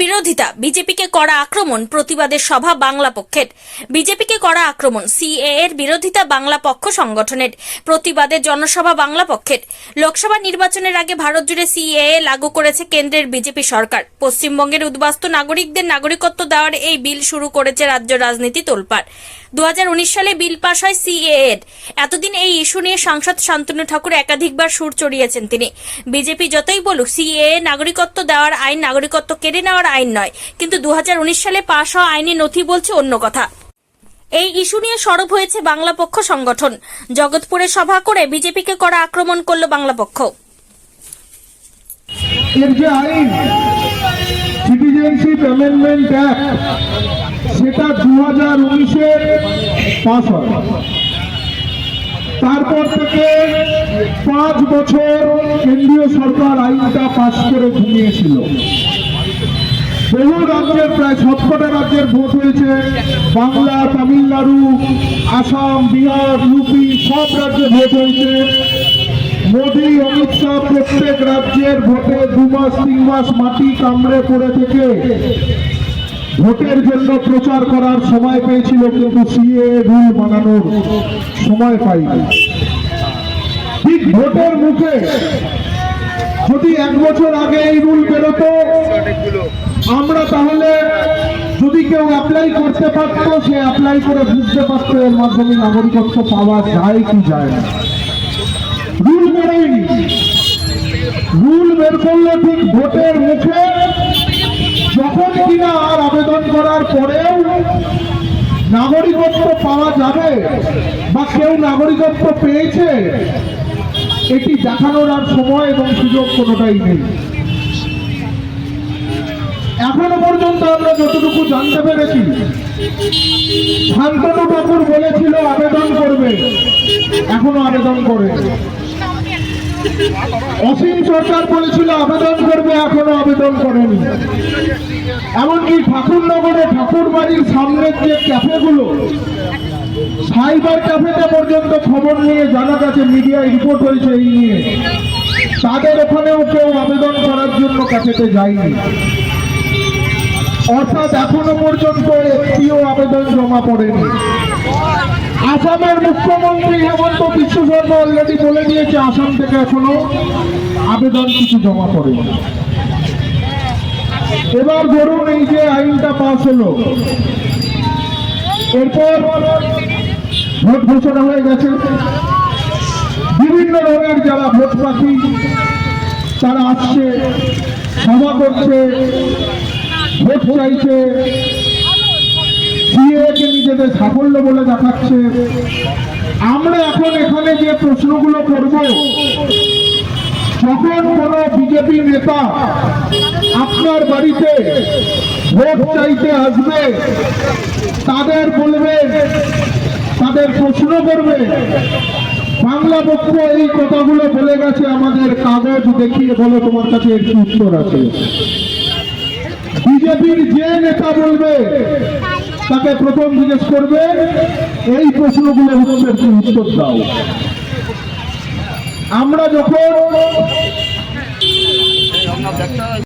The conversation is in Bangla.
বিরোধিতা, বিজেপিকে করা আক্রমণ, প্রতিবাদের সভা বাংলা পক্ষের। বিজেপিকে করা আক্রমণ সিএ এর বিরোধিতা বাংলা পক্ষ সংগঠনের। প্রতিবাদের জনসভা বাংলা পক্ষের। লোকসভা নির্বাচনের আগে ভারত জুড়ে সিএএ লাগু করেছে কেন্দ্রের বিজেপি সরকার। পশ্চিমবঙ্গের উদ্বাস্তু নাগরিকদের নাগরিকত্ব দেওয়ার এই বিল শুরু করেছে রাজ্য রাজনীতি তোলপাড়। দু হাজার উনিশ সালে বিল পাশ হয় সিএএ এর। এতদিন এই ইস্যু নিয়ে সাংসদ শান্তনু ঠাকুর একাধিকবার সুর চড়িয়েছেন তিনি। বিজেপি যতই বলুক, সিএএ নাগরিকত্ব দেওয়ার আইন নাগরিকত্ব কেড়ে নেওয়ার আইন নয়। কিন্তু দুহাজার উনিশ সালে পাশ হওয়া আইনি নথি বলছে অন্য কথা। এই ইস্যু নিয়ে সরব হয়েছে বাংলা পক্ষ সংগঠন। জগৎপুরে সভা করে বিজেপিকে করা আক্রমণ করল বাংলা পক্ষ। সেটা দু হাজার উনিশে পাস হয়। তারপর থেকে পাঁচ বছর কেন্দ্রীয় সরকার আইনটা পাশ করে ঘুমিয়েছিল। বহু রাজ্যের প্রায় সবকটা রাজ্যের ভোট হয়েছে। বাংলা, তামিলনাড়ু, আসাম, বিহার, ইউপি, সব রাজ্যে ভোট হয়েছে। মোদী, অমিত শাহ প্রত্যেক রাজ্যের ভোটে দু মাস, তিন মাস মাটি কামড়ে পড়ে থেকে ভোটের জন্য প্রচার করার সময় পেয়েছিল, কিন্তু সিএ রুল বানানোর সময় পাইনি। ঠিক ভোটের মুখে যদি এক বছর আগে এই রুল বেরোতো করতে পারতো, সে অ্যাপ্লাই করে বুঝতে পারতো এর মাধ্যমে নাগরিকত্ব পাওয়া যায় কি যায় না। রুল বেরোয়নি রুল বের করল ঠিক ভোটের মুখে যখন কিনা আর আবেদন করার পরেও নাগরিকত্ব পাওয়া যাবে বা কেউ নাগরিকত্ব পেয়েছে, এটি দেখানোর আর সময় এবং সুযোগ কোনোটাই নেই। এখনও পর্যন্ত আমরা যতটুকু জানতে পেরেছি, শান্তনু ঠাকুর বলেছিল আবেদন করবে। এখনও আবেদন করে। অসীম সরকার বলেছিল আবেদন করবে, এখনও আবেদন করেনি। এমনকি ঠাকুরনগরে ঠাকুর বাড়ির সামনের যে ক্যাফেগুলো, সাইবার ক্যাফেতে পর্যন্ত খবর নিয়ে জানা গেছে, মিডিয়ায় রিপোর্ট হয়েছে এই নিয়ে। তাদের ওখানেও কেউ আবেদন করার জন্য ক্যাফেতে যায়নি। অর্থাৎ এখনও পর্যন্ত একটিও আবেদন জমা পড়েনি। আসামের মুখ্যমন্ত্রী হেমন্ত বিশ্ব শর্মা অলরেডি বলে দিয়েছে, আসাম থেকে এখনও আবেদন কিছু জমা পড়েনি। এবার ধরুন এই যে আইনটা পাস হলো। এরপর ভোট ঘোষণা হয়ে গেছে। বিভিন্ন রঙের যারা ভোট পাখি তারা আসছে, সভা করছে। চাইছে সিএকে নিজেদের সাফল্য বলে দেখাচ্ছে। আমরা এখন এখানে যে প্রশ্নগুলো করব, যখন কোন বিজেপি নেতা আপনার বাড়িতে ভোট চাইতে আসবে, তাদের বলবে, তাদের প্রশ্ন করবে, বাংলা পক্ষ এই কথাগুলো বলে গেছে, আমাদের কাগজ দেখিয়ে বলো, তোমার কাছে কি উত্তর আছে। বিজেপির যে নেতা বলবে, তাকে প্রথম জিজ্ঞেস করবে, এই প্রশ্নগুলোর উত্তর উত্তর দাও। আমরা যখন